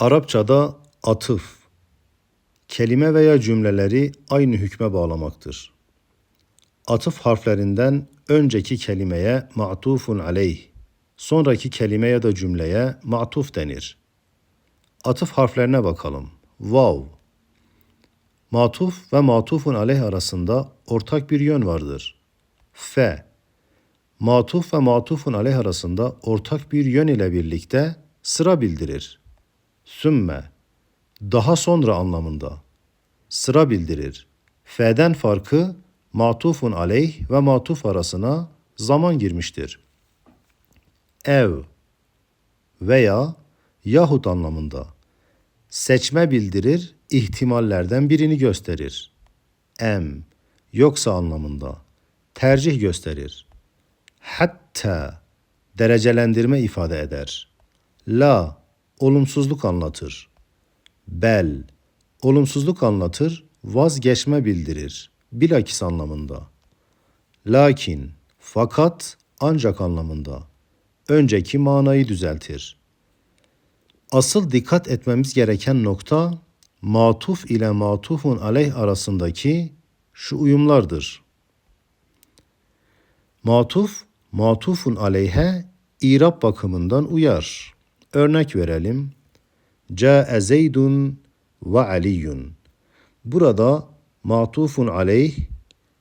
Arapçada atıf, kelime veya cümleleri aynı hükme bağlamaktır. Atıf harflerinden önceki kelimeye ma'tufun aleyh, sonraki kelime ya da cümleye ma'tuf denir. Atıf harflerine bakalım. Vav. Matuf ve matufun aleyh arasında ortak bir yön vardır. Fe. Matuf ve matufun aleyh arasında ortak bir yön ile birlikte sıra bildirir. Sümme. Daha sonra anlamında. Sıra bildirir. F'den farkı matufun aleyh ve matuf arasına zaman girmiştir. Ev veya yahut anlamında. Seçme bildirir, ihtimallerden birini gösterir. Em, yoksa anlamında. Tercih gösterir. Hatta, derecelendirme ifade eder. La, olumsuzluk anlatır. Bel, olumsuzluk anlatır, vazgeçme bildirir. Bilakis anlamında. Lakin, fakat, ancak anlamında. Önceki manayı düzeltir. Asıl dikkat etmemiz gereken nokta matuf ile matufun aleyh arasındaki şu uyumlardır. Matuf, matufun aleyhe irab bakımından uyar. Örnek verelim. Câe Zeydun ve Aliyyun. Burada matufun aleyh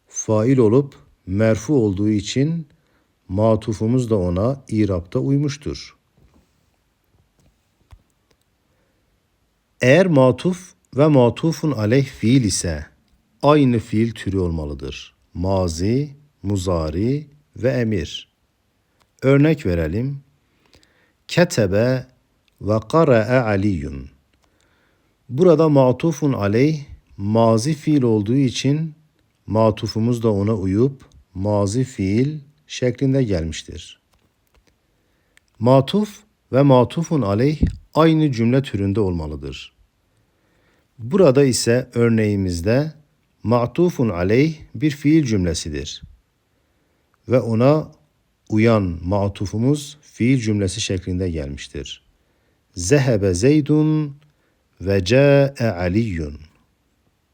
fail olup merfu olduğu için matufumuz da ona irapta uymuştur. Eğer matuf ve matufun aleyh fiil ise aynı fiil türü olmalıdır. Mazi, muzari ve emir. Örnek verelim. Ketebe ve qara'e aliyun. Burada matufun aleyh mazi fiil olduğu için matufumuz da ona uyup mazi fiil şeklinde gelmiştir. Matuf ve matufun aleyh aynı cümle türünde olmalıdır. Burada ise örneğimizde ma'tufun aleyh bir fiil cümlesidir. Ve ona uyan ma'tufumuz fiil cümlesi şeklinde gelmiştir. Zehebe Zeydun ve ca'e Aliyyun.